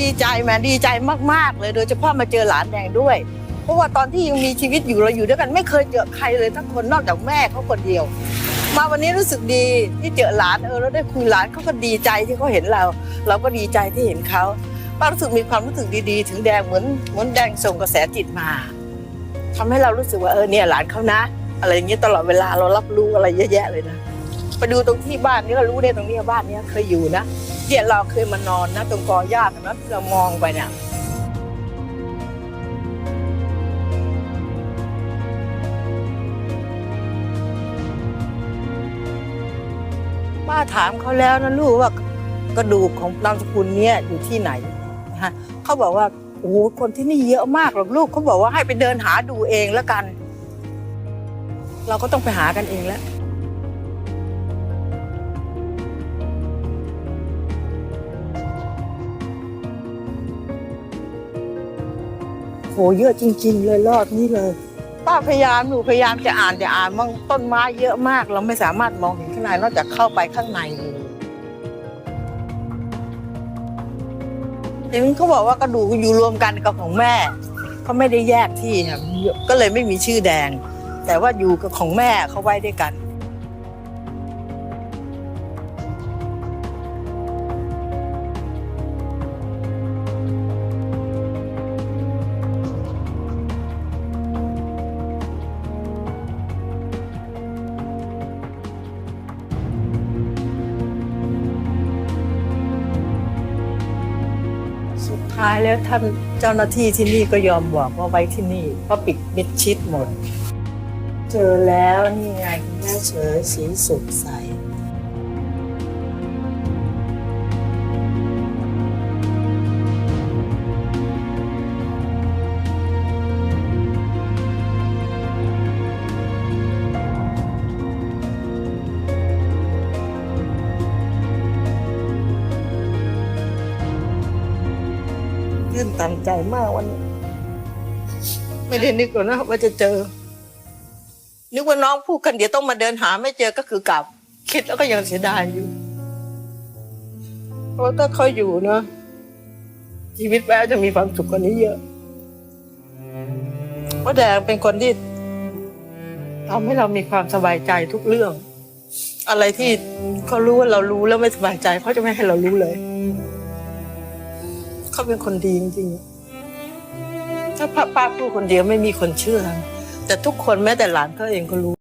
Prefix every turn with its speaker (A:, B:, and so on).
A: ดีใจแม่ดีใจมากๆเลยโดยเฉพาะมาเจอหลานแดงด้วย เพราะว่าตอนที่ยังมีชีวิตอยู่เราอยู่ด้วยกันไม่เคยเจอใครเลยทั้งคนนอกจากแม่เขาคนเดียว มาวันนี้รู้สึกดีที่เจอหลานเออแล้วได้คุยหลานเขาก็ดีใจที่เขาเห็นเรา เราก็ดีใจที่เห็นเขาป้ารู้สึกมีความรู้สึกดีๆ ถึงแดงเหมือนเหมือนแดงส่งกระแสจิตมาทำให้เรารู้สึกว่าเออเนี่ยหลานเขานะ อะไรอย่างเงี้ยตลอดเวลาเรารับรู้อะไรเยอะแยะเลยนะไปดูตรงที่บ้านนี้ก็รู้เนี่ยตรงนี้บ้านนี้เคยอยู่นะ เนี่ยเราเคยมานอนนะตรงกอหญ้าตรงนั้นที่เรามองไปเนี่ยป้าถามเขาแล้วนะลูกว่ากระดูกของนามสกุลเนี้ยอยู่ที่ไหนนะฮะเขาบอกว่าโอ้โหคนที่นี่เยอะมากหรอกลูกเขาบอกว่าให้ไปเดินหาดูเองแล้วกัน เราก็ต้องไปหากันเองแล้ว โหเยอะจริง ๆ เลยรอบนี้เลย ป้าพยายามหนูพยายามจะอ่านจะอ่านมั่งต้นไม้เยอะมาก เราไม่สามารถมองเห็นข้างในนอกจากเข้าไปข้างในเลยเห็นเขาบอกว่ากระดูกอยู่รวมกันกับของแม่เขาไม่ได้แยกที่ครับก็เลยไม่มีชื่อแดง แต่ว่าอยู่กับของแม่เขาไว้ด้วยกัน ท้ายแล้วท่านเจ้าหน้าที่ที่นี่ก็ยอมบอกว่าไว้ที่นี่เพราะปิดมิดชิดหมด เจอแล้วนี่ไงคุณแม่เฉยสีสุขใส ตื่นตันใจมากวันนี้ไม่ได้นึกหรอกนะว่าจะเจอ นึกว่าน้องพูดกันเดี๋ยวต้องมาเดินหาไม่เจอก็คือกลับ คิดแล้วก็ยังเสียดายอยู่เพราะถ้าเขาอยู่เนาะชีวิตแม่จะมีความสุขกว่านี้เยอะพราแดงเป็นคนที่ทำให้เรามีความสบายใจทุกเรื่อง อะไรที่เขารู้ว่าเรารู้แล้วไม่สบายใจเขาจะไม่ให้เรารู้เลย เขาเป็นคนดีจริงๆถ้าป้าป้าพูดคนเดียวไม่มีคนเชื่อ แต่ทุกคนแม้แต่หลานเขาเองก็รู้